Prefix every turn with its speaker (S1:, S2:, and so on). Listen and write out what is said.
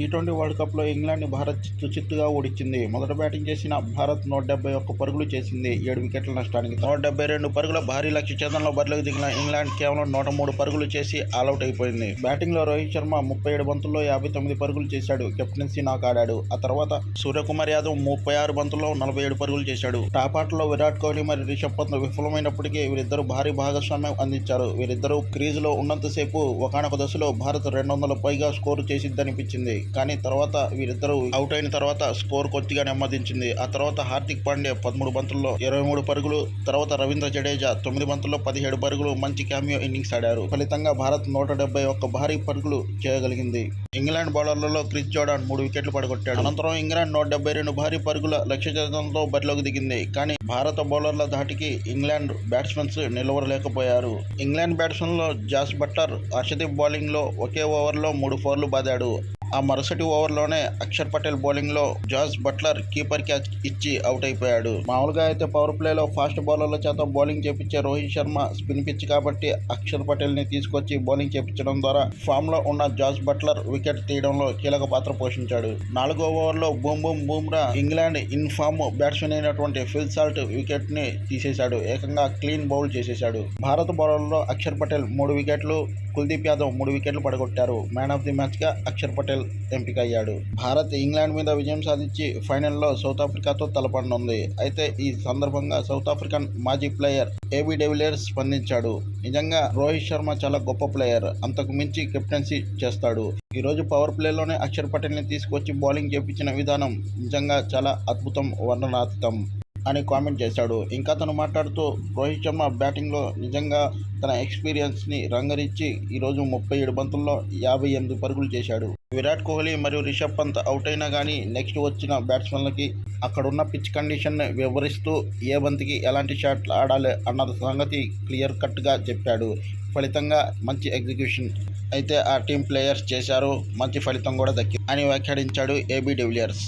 S1: T twenty world కప్లో ఇంగ్లాండ్ని భారత్ చిత్తు చిత్తుగా ఓడించింది. మొదట బ్యాటింగ్ చేసిన భారత్ నూట డెబ్బై ఒక్క పరుగులు చేసింది. ఏడు వికెట్ల నష్టానికి నూట డెబ్బై రెండు పరుగుల భారీ లక్ష్య ఛేదంలో బరిలోకి దిగిన ఇంగ్లాండ్ కేవలం నూట మూడు పరుగులు చేసి ఆల్అౌట్ అయిపోయింది. బ్యాటింగ్లో రోహిత్ శర్మ ముప్పై ఏడు బంతుల్లో యాభై తొమ్మిది పరుగులు చేశాడు. కెప్టెన్సీ నాక్ ఆడాడు. ఆ తర్వాత సూర్యకుమార్ యాదవ్ ముప్పై ఆరు బంతుల్లో నలభై ఏడు పరుగులు చేశాడు. టాప్ ఆటలో విరాట్ కోహ్లీ మరియు రిషబ్ పంత్ విఫలమైనప్పటికీ వీరిద్దరూ భారీ భాగస్వామ్యం అందించారు. వీరిద్దరూ క్రీజులో ఉన్నంతసేపు ఒకనొక దశలో భారత్ రెండు వందల పైగా స్కోరు చేసిద్దనిపించింది. కానీ తర్వాత వీరిద్దరూ అవుట్ అయిన తర్వాత స్కోర్ కొద్దిగా నెమ్మదించింది. ఆ తర్వాత హార్దిక్ పాండే పదమూడు బంతుల్లో ఇరవై మూడు పరుగులు తర్వాత రవీంద్ర జడేజా తొమ్మిది బంతుల్లో పదిహేడు పరుగులు మంచి క్యామియో ఇన్నింగ్స్ ఆడారు. ఫలితంగా భారత్ నూట డెబ్బై ఒక్క భారీ పరుగులు చేయగలిగింది. ఇంగ్లాండ్ బౌలర్లలో క్రిస్ జోడాన్ మూడు వికెట్లు పడగొట్టాడు. అనంతరం ఇంగ్లాండ్ నూట డెబ్బై రెండు భారీ పరుగుల లక్ష్య ఛేదంతో బరిలోకి దిగింది. కానీ భారత బౌలర్ల ధాటికి ఇంగ్లాండ్ బ్యాట్స్మెన్స్ నిలవలేకపోయారు. ఇంగ్లాండ్ బ్యాట్స్మెన్లో జాస్ బట్లర్ హర్షదీప్ బౌలింగ్లో ఒకే ఓవర్లో మూడు ఫోర్లు బాదాడు. ఆ మరుసటి ఓవర్లోనే అక్షర్ పటేల్ బౌలింగ్లో జార్జ్ బట్లర్ కీపర్ క్యాచ్ ఇచ్చి అవుట్ అయిపోయాడు. మామూలుగా అయితే పవర్ ప్లేలో ఫాస్ట్ బౌలర్ల చేత బౌలింగ్ చేపించే రోహిత్ శర్మ స్పిన్ పిచ్ కాబట్టి అక్షర్ పటేల్ని తీసుకొచ్చి బౌలింగ్ చేపించడం ద్వారా ఫామ్లో ఉన్న జార్జ్ బట్లర్ వికెట్ తీయడంలో కీలక పాత్ర పోషించాడు. నాలుగో ఓవర్లో boom boom Bumrah England in form batsmen అయినటువంటి ఫిల్ సాల్ట్ వికెట్ని తీసేశాడు. ఏకంగా క్లీన్ బౌల్ చేసేశాడు. భారత బౌలర్లో అక్షర్ పటేల్ మూడు వికెట్లు కుల్దీప్ యాదవ్ మూడు వికెట్లు పడగొట్టారు. మ్యాన్ ఆఫ్ ది మ్యాచ్గా అక్షర్ పటేల్ ఎంపిక అయ్యాడు భారత్ ఇంగ్లాండ్ మీద విజయం సాధించి ఫైనల్లో సౌత్ ఆఫ్రికాతో తలపడనుంది. అయితే ఈ సందర్భంగా సౌత్ ఆఫ్రికన్ మాజీ ప్లేయర్ ఏబీ డెవిలియర్స్ స్పందించాడు. నిజంగా రోహిత్ శర్మ చాలా గొప్ప ప్లేయర్. అంతకు మించి కెప్టెన్సీ చేస్తాడు. ఈరోజు పవర్ ప్లేలోనే అక్షర్ పటేల్ని తీసుకొచ్చి బౌలింగ్ చేపించిన విధానం నిజంగా చాలా అద్భుతం వర్ణనాతీతం. అని కామెంట్ చేశాడు. ఇంకా తను మాట్లాడుతూ రోహిత్ శర్మ బ్యాటింగ్లో నిజంగా తన ఎక్స్పీరియన్స్ని రంగరించి ఈరోజు ముప్పై ఏడు బంతుల్లో యాభై ఎనిమిది పరుగులు చేశాడు. విరాట్ కోహ్లీ మరియు రిషబ్ పంత్ అవుట్ అయినా కానీ నెక్స్ట్ వచ్చిన బ్యాట్స్మెన్లకి అక్కడున్న పిచ్ కండిషన్ని వివరిస్తూ ఏ బంతికి ఎలాంటి షాట్లు ఆడాలి అన్న సంగతి క్లియర్ కట్గా చెప్పాడు. ఫలితంగా మంచి ఎగ్జిక్యూషన్ అయితే ఆ టీం ప్లేయర్స్ చేశారు. మంచి ఫలితం కూడా దక్కింది అని వ్యాఖ్యానించాడు ఏబీ డివిలియర్స్.